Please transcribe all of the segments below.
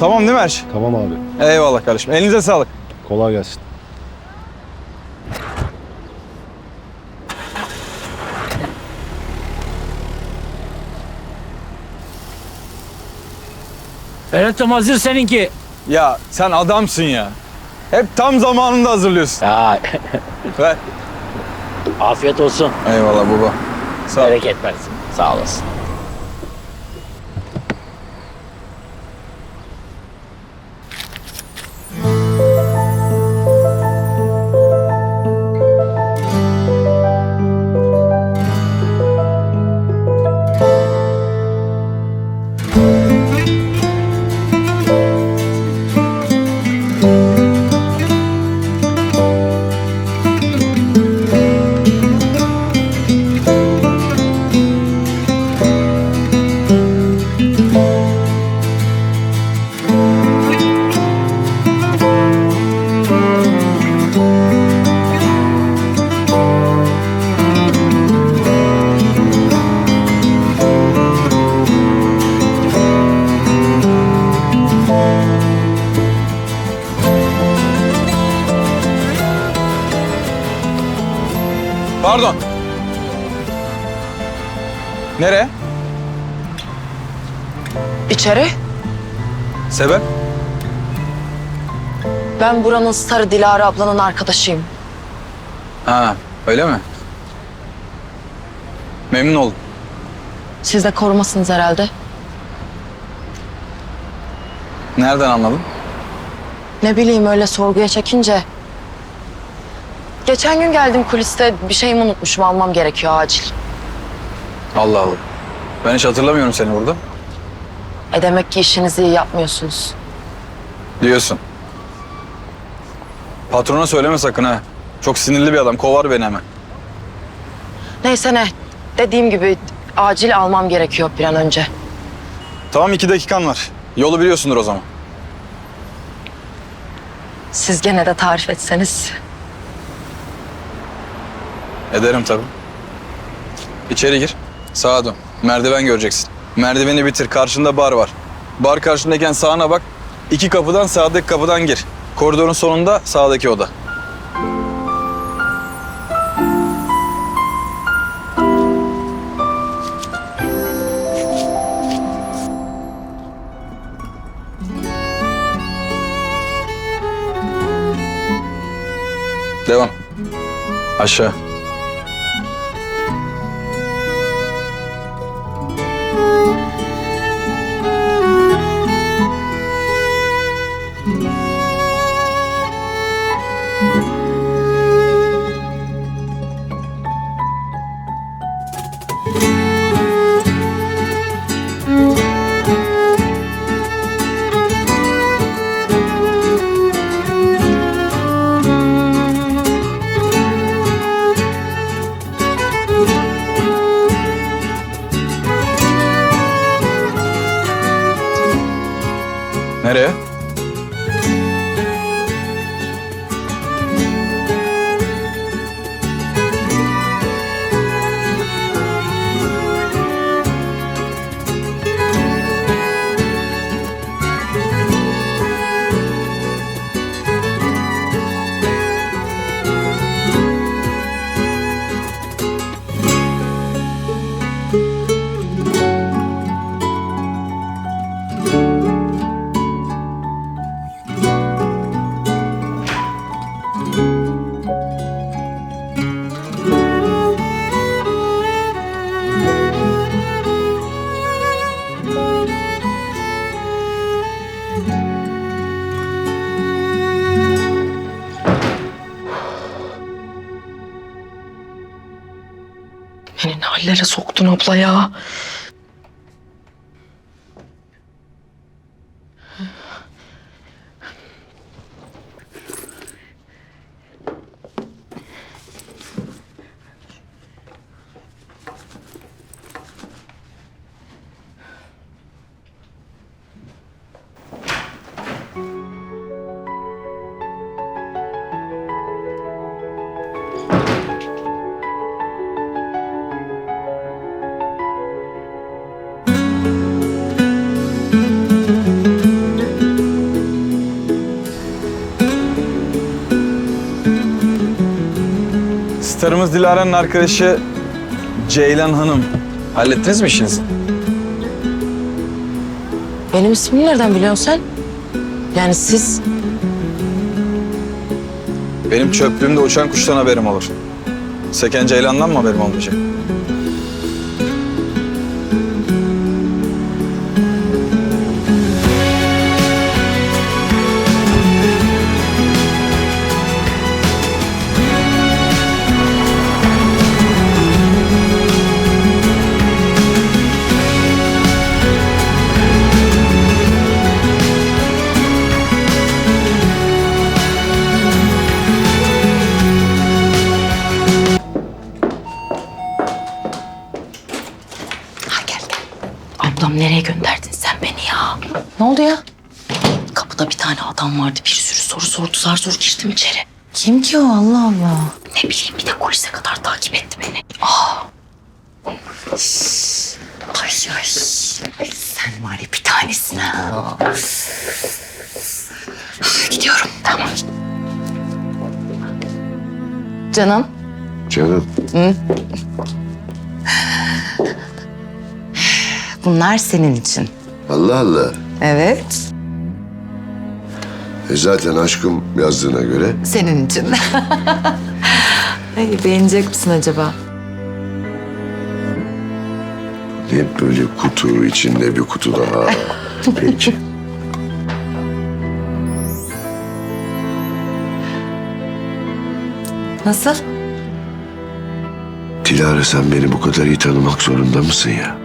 Tamam değil mi her şey? Tamam abi. Eyvallah kardeşim. Elinize sağlık. Kolay gelsin. Berat'ım hazır seninki. Ya sen adamsın ya. Hep tam zamanında hazırlıyorsun. Ya Ver. afiyet olsun. Eyvallah baba. Sağ ol. Bereket versin. Sağ olasın. Nereye? İçeri. Sebep? Ben buranın starı Dilara ablanın arkadaşıyım. Ha, öyle mi? Memnun oldum. Siz de korumasınız herhalde. Nereden anladın? Ne bileyim öyle sorguya çekince. Geçen gün geldim kuliste bir şeyimi unutmuşum almam gerekiyor acil. Allah Allah. Ben hiç hatırlamıyorum seni burada. E demek ki işinizi iyi yapmıyorsunuz. Diyorsun. Patrona söyleme sakın ha. Çok sinirli bir adam. Kovar beni hemen. Neyse ne. Dediğim gibi acil almam gerekiyor bir an önce. Tamam iki dakikan var. Yolu biliyorsundur o zaman. Siz gene de tarif etseniz. Ederim tabii. İçeri gir. Sağa dön. Merdiven göreceksin. Merdiveni bitir. Karşında bar var. Bar karşındayken sağına bak. İki kapıdan sağdaki kapıdan gir. Koridorun sonunda sağdaki oda. Devam. Aşağı. Hallere soktun abla ya. Starımız Dilara'nın arkadaşı Ceylan Hanım. Hallettiniz mi işinizi? Benim ismimi nereden biliyorsun sen? Yani siz Benim çöplüğümde uçan kuştan haberim olur. Seken Ceylan'dan mı haberim olmayacak? Ne oldu ya? Kapıda bir tane adam vardı. Bir sürü soru sordu. Zar zor girdim içeri. Kim ki o Allah Allah? Ne bileyim bir de kulise kadar takip etti beni. Aa. Ay ay. Ay, Sen var ya bir tanesin ha. Gidiyorum tamam. Canım. Canım. Bunlar senin için. Allah Allah. Evet. E zaten aşkım yazdığına göre Senin için. Ay, beğenecek misin acaba? hep böyle kutu içinde bir kutu daha. Peki. Nasıl? Dilara sen beni bu kadar iyi tanımak zorunda mısın ya?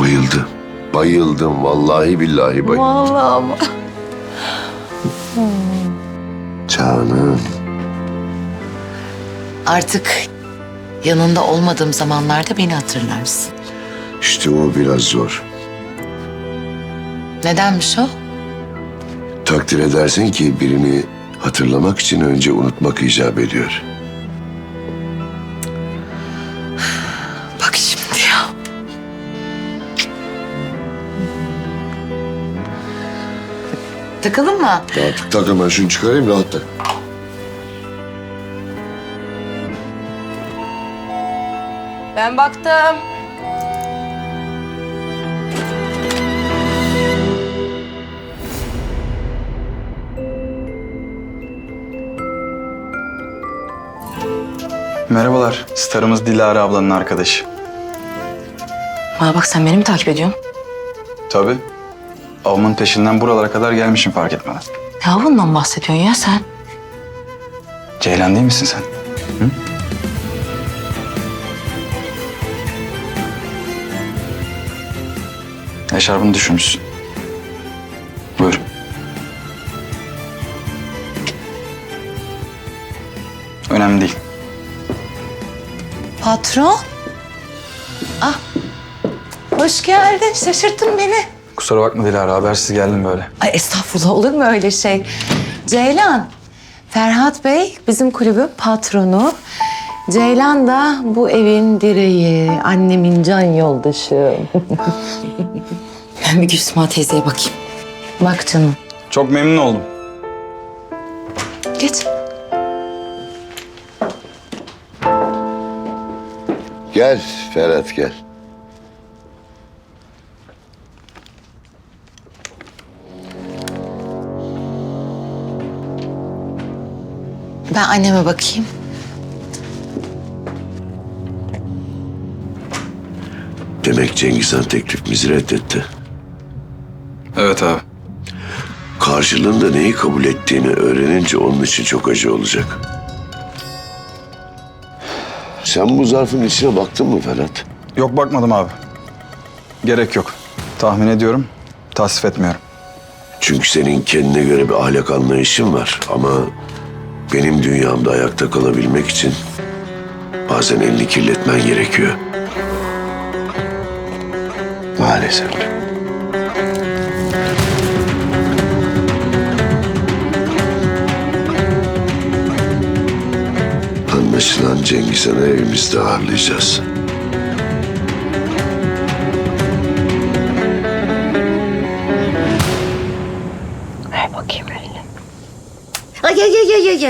Bayıldım. Bayıldım. Vallahi billahi bayıldım. Vallahi ama. Canım. Artık yanında olmadığım zamanlarda beni hatırlarsın. İşte o biraz zor. Nedenmiş o? Takdir edersin ki birini hatırlamak için önce unutmak icap ediyor. Takalım mı? Artık tak hemen şunu çıkarayım rahat tak. Ben baktım. Merhabalar. Starımız Dilara ablanın arkadaşı. Bana bak sen beni mi takip ediyorsun? Tabii. Avımın peşinden buralara kadar gelmişim fark etmeden. Ne bundan bahsediyorsun ya sen? Ceylan değil misin sen? Hı? Eşarbını düşürmüşsün. Buyur. Önemli değil. Patron. Ah. Hoş geldin. Şaşırttın beni. Kusura bakma Dilara, habersiz geldim böyle. Ay estağfurullah olur mu öyle şey? Ceylan, Ferhat Bey bizim kulübün patronu. Ceylan da bu evin direği, annemin can yoldaşı. Ben bir Gülsüma teyzeye bakayım. Bak canım, Çok memnun oldum. geç. Gel Ferhat gel. Ben anneme bakayım. Demek Cengiz Han teklifimizi reddetti. Evet abi. Karşılığında neyi kabul ettiğini öğrenince onun için çok acı olacak. Sen bu zarfın içine baktın mı Ferhat? Yok bakmadım abi. Gerek yok. Tahmin ediyorum, tasvip etmiyorum. Çünkü senin kendine göre bir ahlak anlayışın var ama benim dünyamda ayakta kalabilmek için bazen elini kirletmen gerekiyor. Maalesef. Anlaşılan Cengiz Han'ı evimizde ağırlayacağız.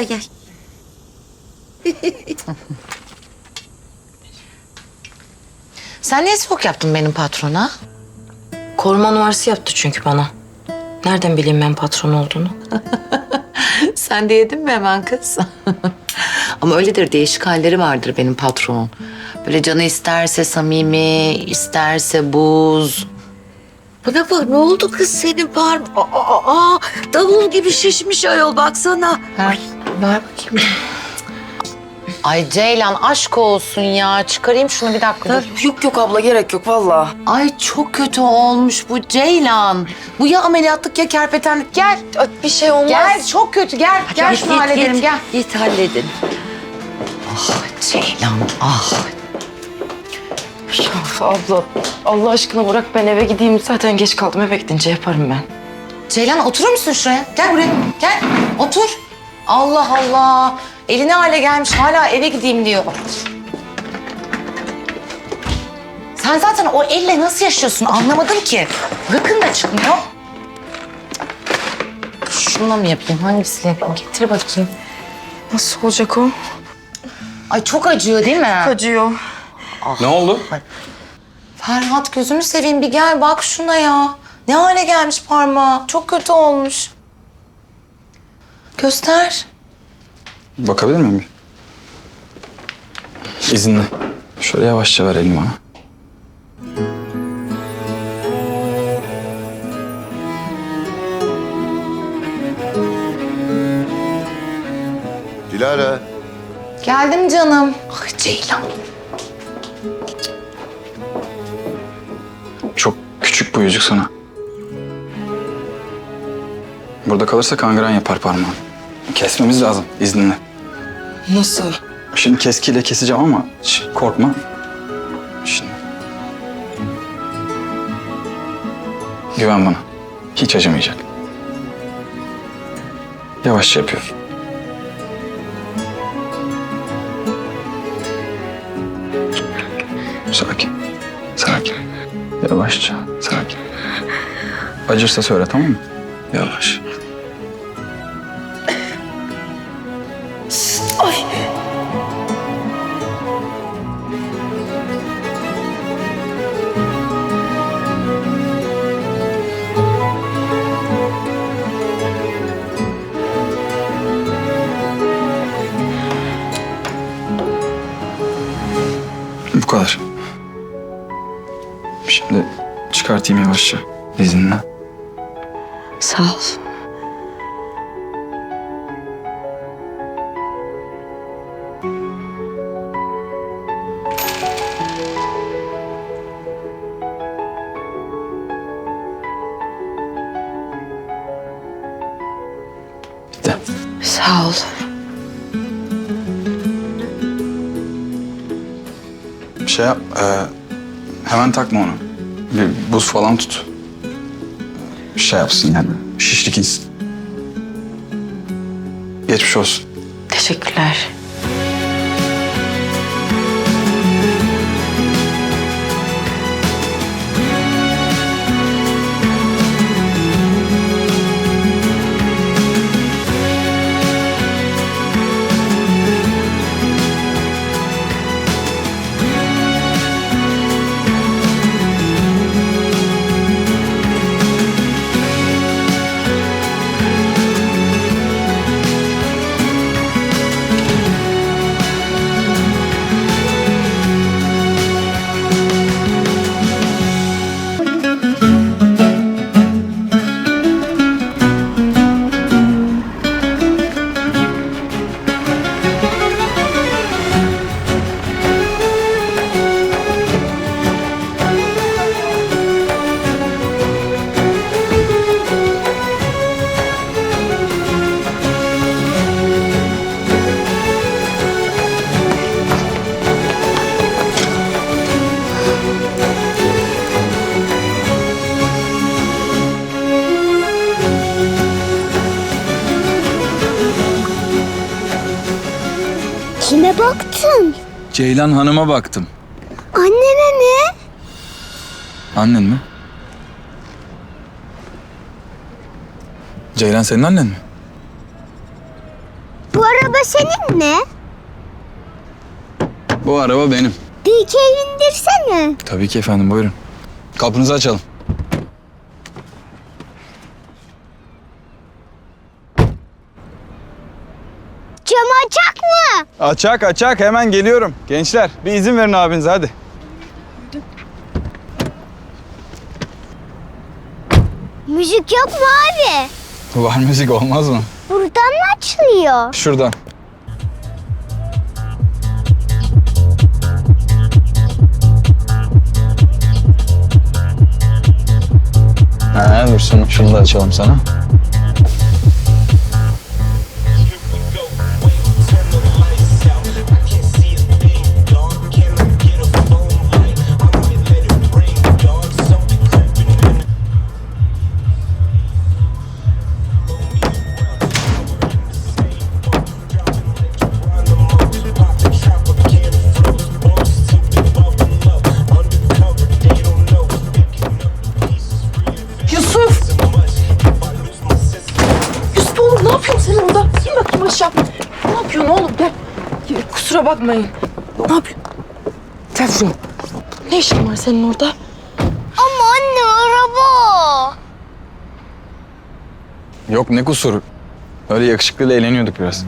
Buraya gel. Sen niye soğuk yaptın benim patrona? Koruma numarası yaptı çünkü bana. Nereden bileyim ben patron olduğunu? Sen de yedin mi hemen kız? Ama öyledir değişik halleri vardır benim patronun. Böyle canı isterse samimi, isterse buz. Bana bak ne oldu kız senin parmağın? Aa, aa, aa, davul gibi şişmiş ayol baksana. Ha. Ay ver bakayım. Ay Ceylan aşk olsun ya. Çıkarayım şunu bir dakika. dur. Yok yok abla gerek yok vallahi. Ay çok kötü olmuş bu Ceylan. Bu ya ameliyatlık ya kerpetenlik. Gel. Bir şey olmaz. Gel çok kötü gel. Gel şunu halledelim gel. Git halledin. Ah Ceylan ah. Of, abla Allah aşkına bırak ben eve gideyim. Zaten geç kaldım eve gidince yaparım ben. Ceylan oturur musun şuraya? Gel buraya. Gel. Otur. Allah Allah. Eline hale gelmiş hala eve gideyim diyor. Sen zaten o elle nasıl yaşıyorsun anlamadım ki. Gıkın da çıkmıyor. Şununla mı yapayım? Hangisiyle yapayım? Getir bakayım. Nasıl olacak o? Ay çok acıyor değil mi? Acıyor. Ne oldu? Ferhat gözünü seveyim bir gel bak şuna ya. Ne hale gelmiş parmağı. Çok kötü olmuş. Göster. Bakabilir miyim? İzinle. Şöyle yavaşça ver elimi bana. Dilara. Geldim canım. Ah Ceylan. Çok küçük bu yüzük sana. Burada kalırsa kangren yapar parmağın. Kesmemiz lazım izninle. Nasıl? Şimdi keskiyle keseceğim ama hiç korkma. Şimdi. Güven bana. Hiç acımayacak. Yavaşça yapıyorum. Sakin. Sakin. Yavaşça. Sakin. Acırsa söyle tamam mı? Yavaş. Çıkartayım yavaşça izinle. Sağ ol. Bitti. Sağ ol. Şey yap, e, hemen takma onu. Bir buz falan tut. Şey yapsın yani, şişlik insin. Geçmiş olsun. Teşekkürler. Ceylan Hanım'a baktım. Annene ne? Annen mi? Ceylan senin annen mi? Bu araba senin mi? Bu araba benim. Bir iki el indirsene. Tabii ki efendim buyurun. Kapınızı açalım. Camı açak mı? Açak açak hemen geliyorum. Gençler bir izin verin abinize hadi. Müzik yok mu abi? Var müzik olmaz mı? Buradan mı açılıyor? Şuradan. Ha, dur şunu, şunu da açalım sana. Bakmayın. Ne yapıyorsun? Gel şuraya. Ne işin var senin orada? Ama anne araba. Yok ne kusuru. Öyle yakışıklıyla eğleniyorduk biraz.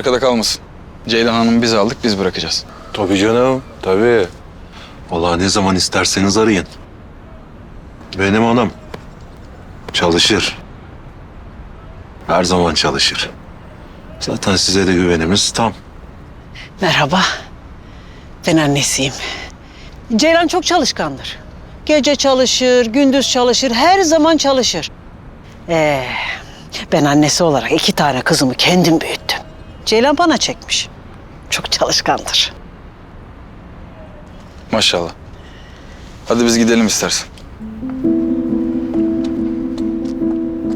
Arkada kalmasın. Ceylan Hanım'ı biz aldık, biz bırakacağız. Tabii canım, tabii. Vallahi ne zaman isterseniz arayın. Benim hanım çalışır. Her zaman çalışır. Zaten size de güvenimiz tam. Merhaba. Ben annesiyim. Ceylan çok çalışkandır. Gece çalışır, gündüz çalışır, her zaman çalışır. Ee, ben annesi olarak iki tane kızımı kendim büyüttüm. Ceylan bana çekmiş. Çok çalışkandır. Maşallah. Hadi biz gidelim istersen.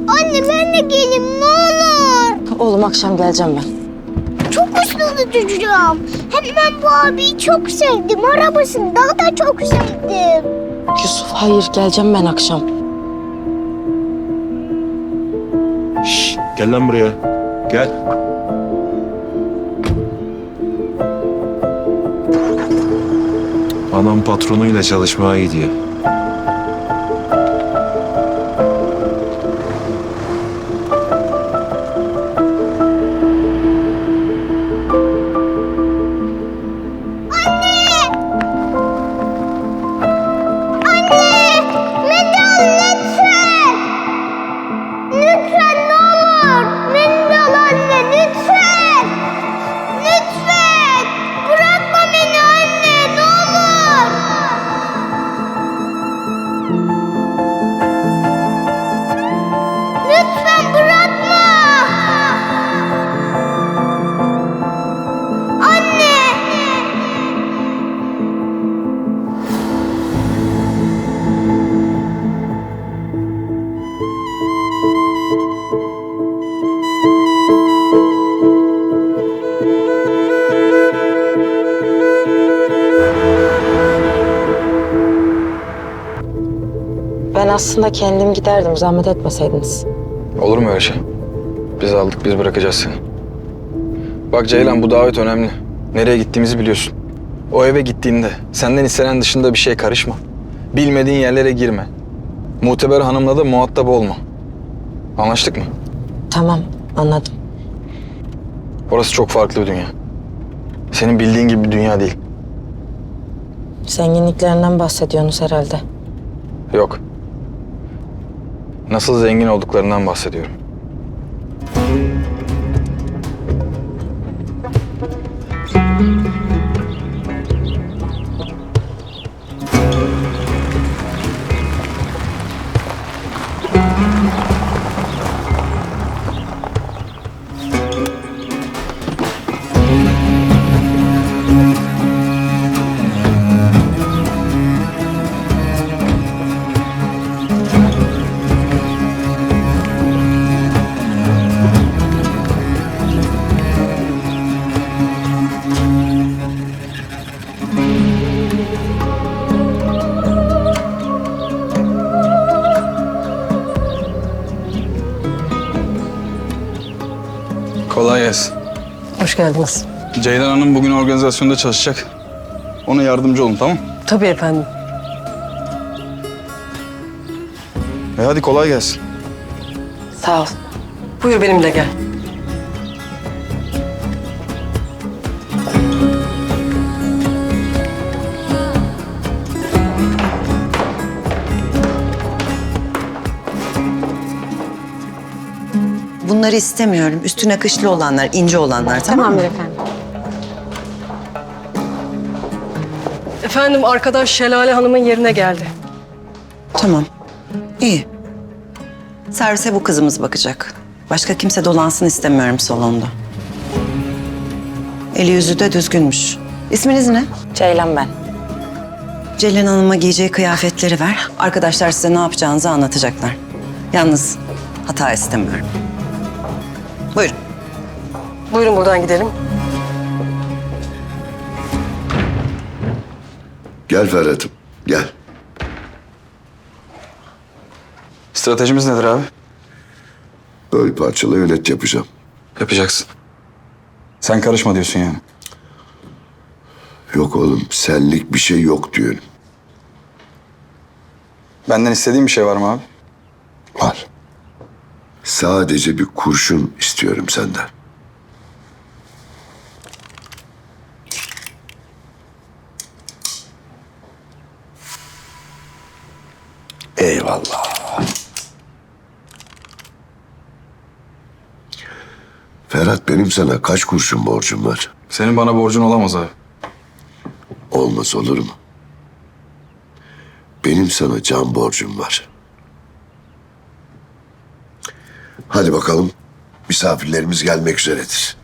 Anne ben de geleyim ne olur. Oğlum akşam geleceğim ben. Çok uslu çocuğum. Hem ben bu abiyi çok sevdim. Arabasını daha da çok sevdim. Yusuf hayır geleceğim ben akşam. Gel lan buraya. Gel. Anam patronuyla çalışmaya gidiyor. Aslında kendim giderdim zahmet etmeseydiniz. Olur mu öyle şey? Biz aldık, biz bırakacağız seni. Bak Ceylan bu davet önemli. Nereye gittiğimizi biliyorsun. O eve gittiğinde senden istenen dışında bir şey karışma. Bilmediğin yerlere girme. Muteber hanımla da muhatap olma. Anlaştık mı? Tamam anladım. Orası çok farklı bir dünya. Senin bildiğin gibi bir dünya değil. Zenginliklerinden bahsediyorsunuz herhalde. Yok. Nasıl zengin olduklarından bahsediyorum. Hoş geldiniz. Ceylan Hanım bugün organizasyonda çalışacak. Ona yardımcı olun tamam Tabii efendim. E hadi kolay gelsin. Sağ ol. Buyur benimle gel. Bunları istemiyorum. Üstü nakışlı olanlar, ince olanlar tamam mı? efendim. Efendim arkadaş Şelale Hanım'ın yerine geldi. Tamam. İyi. Servise bu kızımız bakacak. Başka kimse dolansın istemiyorum salonda. Eli yüzü de düzgünmüş. İsminiz ne? Ceylan ben. Celin Hanım'a giyeceği kıyafetleri ver. Arkadaşlar size ne yapacağınızı anlatacaklar. Yalnız hata istemiyorum. Buyurun. Buyurun buradan gidelim. Gel Ferhat'ım, gel. Stratejimiz nedir abi? Böyle parçala yönet yapacağım. Yapacaksın. Sen karışma diyorsun yani. Yok oğlum, senlik bir şey yok diyorum. Benden istediğin bir şey var mı abi? Var. Sadece bir kurşun istiyorum senden. Eyvallah. Ferhat benim sana kaç kurşun borcum var? Senin bana borcun olamaz abi. Olmaz olur mu? Benim sana can borcum var. Hadi bakalım. Misafirlerimiz gelmek üzeredir.